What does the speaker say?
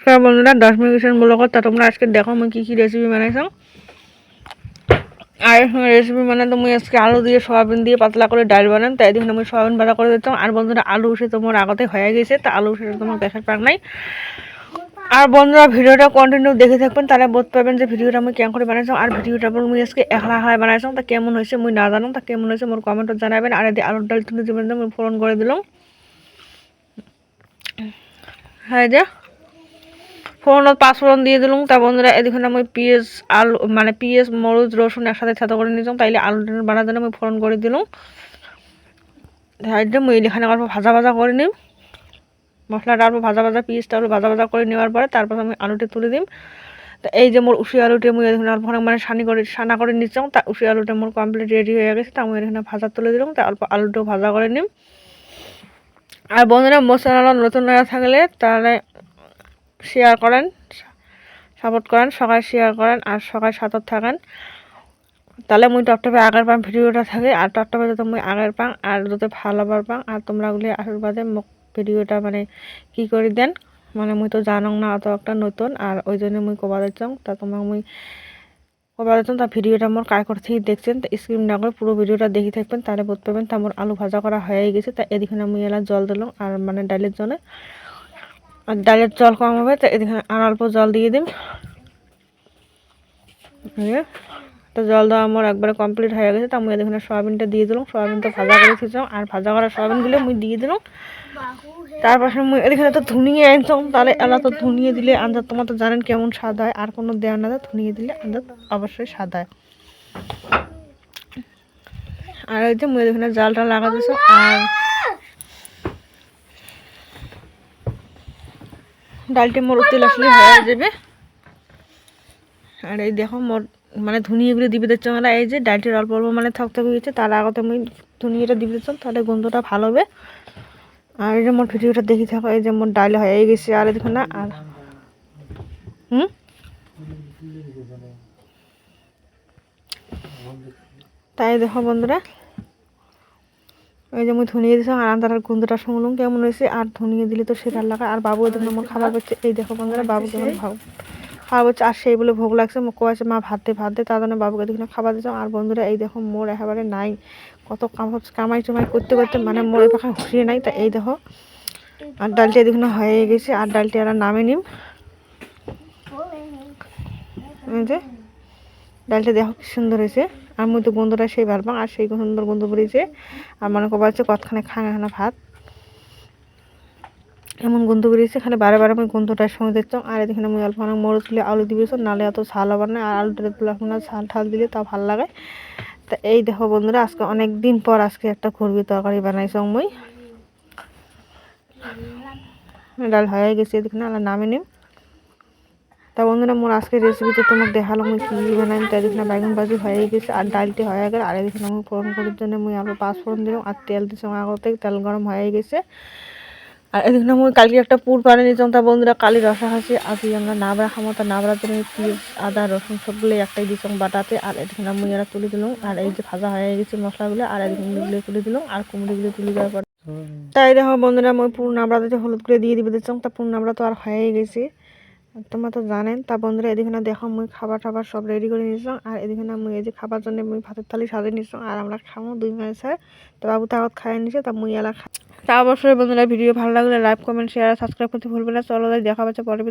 নমস্কার বন্ধুরা, দশ মিনিট কিষান ব্লগত তা তোমরা আজকে দেখো আমি কী কী রেসিপি বানাইছো। আর রেসিপি মানে তুমি আজকে আলু দিয়ে, সয়াবিন দিয়ে পাতলা করে ডাল বানান তাই দিন আমি সয়াবিন ভাজা করে দিতাম। আর বন্ধুরা, আলু উঠে তোমার আগতে হয়ে গেছে, তা আলু উঠে তোমার দেখার পাক নাই। আর বন্ধুরা, ভিডিওটা কন্টিনিউ দেখে থাকবেন, তাহলে বুঝতে পারবেন যে ভিডিওটা আমি কেমন করে বানাইছো। আর ভিডিওটা আমি আজকে একলা একলা বানাইছো, তা কেমন হয়েছে মুই না জানো, তা কেমন হয়েছে মোর কমেন্টত জানাবেন। আর এদি আলুর ডাল তুলে দিবেন ফোরন করে দিলাম। হ্যাঁ যা। ফোড়ন দিয়ে দিলাম তা বন্ধুরা, এদিকে আমি পিঁয়াজ, আলু মানে পিঁয়াজ, মরিচ, রসুন একসাথে ছাতা করে নিয়েছিলাম। তাইলে আলু বানার জন্য আমি ফোড়ন করে দিলাম একদম এখানে অল্প ভাজা ভাজা করে নিম। মশলাটা অল্প ভাজা ভাজা, পিঁয়াজটা অল্প ভাজা ভাজা করে নেওয়ার পরে তারপর আমি আলুটা তুলে দিম। তা এই যে মোর উষি আলুটা মুই এখানে অল্প মানে সানি করে, সানা করে নিচ্ছিলাম তা উষি আলুটা মোর কমপ্লিট রেডি হয়ে গেছে। তা আমি এখানে ভাজা তুলে দিলাম তা অল্প আলুটাও ভাজা করে নিম। আর বন্ধুরা, মশলা নতুন না থাকলে তাহলে শেয়ার করেন সাপোর্ট করেন, সবাই শেয়ার করেন, আর সবাই সাথত থাকেন। তাহলে মুই টপটপে আগের পাং ভিডিওটা থাকে, আর টপটপে যাতে মুই আগের পাং, আর যাতে ভালোবার পাং, আর তোমরা ওগুলি আশীর্বাদে মোক ভিডিওটা মানে কি করে দেন মানে মুই তো জানং না, অত একটা নতুন, আর ওই জন্য মুই কবা দিচ্ছাম তা তোমাক মুই কবা দিচ্ছাম তা ভিডিওটা মোর কার করে থেকে দেখছেন, তা স্ক্রিন না করে পুরো ভিডিওটা দেখি থাকবেন, তাহলে বুঝতে পারবেন, তা মোর আলু ভাজা করা হয়ে গেছে, তা এদিকে মুই এলা জল দিলাম, আর মানে ডালের জন্য আর ডালের জল কম হবে, তো এদিকে আর অল্প জল দিয়ে দিন তো জল দেওয়া আমার একবারে কমপ্লিট হয়ে গেছে, তো আমি এখানে সয়াবিনটা দিয়ে দিলাম। সয়াবিনটা ভাজা করে খেয়েছিলাম আর ভাজা করা সয়াবিনগুলো আমি দিয়ে দিলাম। তারপাশে মুই এখানে তো ধুনিয়ে আনতাম, তাহলে এলা তো ধুনিয়ে দিলে আন্দাজ, তোমার তো জানেন কেমন স্বাদ হয়, আর কোনো দেওয়া না ধুনিয়ে দিলে আন্দাজ অবশ্যই স্বাদ হয়। আর এই যে মুই এখানে জালটা লাগা দিয়েছি আর ডালটি মোর তেল আসলে হয়ে যাবে। আর এই দেখো মোর মানে ধুনিয়েগুলো দিবে দিচ্ছ মানে এই যে ডালটির অল্প অল্প মানে থক থক গেছে তার আগতে আমি ধুনিয়েটা দিবে দিচ্ছ তাহলে গন্ধটা ভালো হবে। আর এই যে মোর ভিডিওটা দেখি থাকো, এই যে মোর ডাল হয়ে গেছে, আর দেখো না, আর হুম? তাই দেখো বন্ধুরা এই যে আমি ধনিয়ে দিয়েছিলাম আর তার গন্ধটা শুনলাম কেমন হয়েছে? আর ধনিয়ে দিলে তো সেটার লাগা আর বাবু এদের আমার খাবার পাচ্ছে এই দেখো বন্ধুরা বাবু কেমন ভাব খাওয়া হচ্ছে আর সেই বলে ভোগ লাগছে মুখ আছে মা ভাত দে ভাত দে তার জন্য বাবুকে দেখে খাবার দিতাম আর বন্ধুরা এই দেখো মোর একেবারে নাই। কত কামাই চুমাই করতে করতে মানে মোর পাখা হুসিয়ে নাই তা এই দেখো আর ডালটি দেখুন হয়ে গেছে আর ডালটি আর নামে নিম। এই যে ডালটা দেখো কি সুন্দর হয়েছে। আর মধ্যে গন্ধটা সেই ভালো পাং আর সেই সুন্দর গন্ধ বেরিয়েছে। আর মনে কবার হচ্ছে কতখানে খানা খানা ভাত। এমন গন্ধ বেরিয়েছে, খালি বারে বারে আমি গন্ধটার সঙ্গে দেখতাম। আর এখানে আমি অল্প অনেক মরচ দিলে আলু দিবেছ নাহলে এত ঝাল হবে না। আর আলুটা দিলে না, ঝাল ঠাল দিলে তা ভালো লাগে। তা এই দেখো বন্ধুরা, আজকে অনেক দিন পর আজকে একটা ঘুরবি তরকারি বানাইছ মই ডাল হয়ে গেছে এদিকে আলাদা নামে নিম তা বন্ধুরা মোর আজকের রেসিপিতে তোমাকে দেখাল আমি কী বানাই তাই দেখলাম বাইগুন ভাজি হয়ে গেছে আর ডালটি হয়ে গেল। আর এদিকে আমি ফোড়ন করার জন্য মুই আলু পাঁচ ফোড়ন দিলাম আর তেল দিয়েছিলাম আগতে তেল গরম হয়ে গেছে। আর এদিকে মুই কালকে একটা পুর পানি নিতাম তা বন্ধুরা কালি রসা খাসি আজ আমরা নাবড়া খামো তা নাবড়ার জন্য পিস আদা রসুন সবগুলো একটাই দিতাম বাটাতে। আর এদিকে মুই এরা তুলে দিলাম আর এই যে ভাজা হয়ে গেছে মশলাগুলো আর এদিকে মুড়িগুলো তুলে দিলাম আর কুমড়িগুলো তুলে দেওয়ার পর তাই দেখো বন্ধুরা মই পুর নাবড়াতে হলুদ করে দিয়ে দিবে দিচ্ছিলাম তা পুর নাবড়া তো আর হয়ে গেছে। তোমরা তো জানেন, তা বন্ধুরা, এদিকে না দেখো, মুই খাবার টাবার সব রেডি করে নিয়েছিলাম, আর এদিকে না মুই এই যে খাবার জন্য মুই ভাতের থালি সাজিয়ে নিয়েছিলাম, আর আমরা খাব দুই মাসে তো বাবু তাগত খাইয়ে নিছে, তা মুই এলা তা অবশ্যই বন্ধুরা, ভিডিও ভালো লাগলে লাইক কমেন্ট শেয়ার সাবস্ক্রাইব করতে ভুলবে না। চলো দেখা পাচ্ছে পরে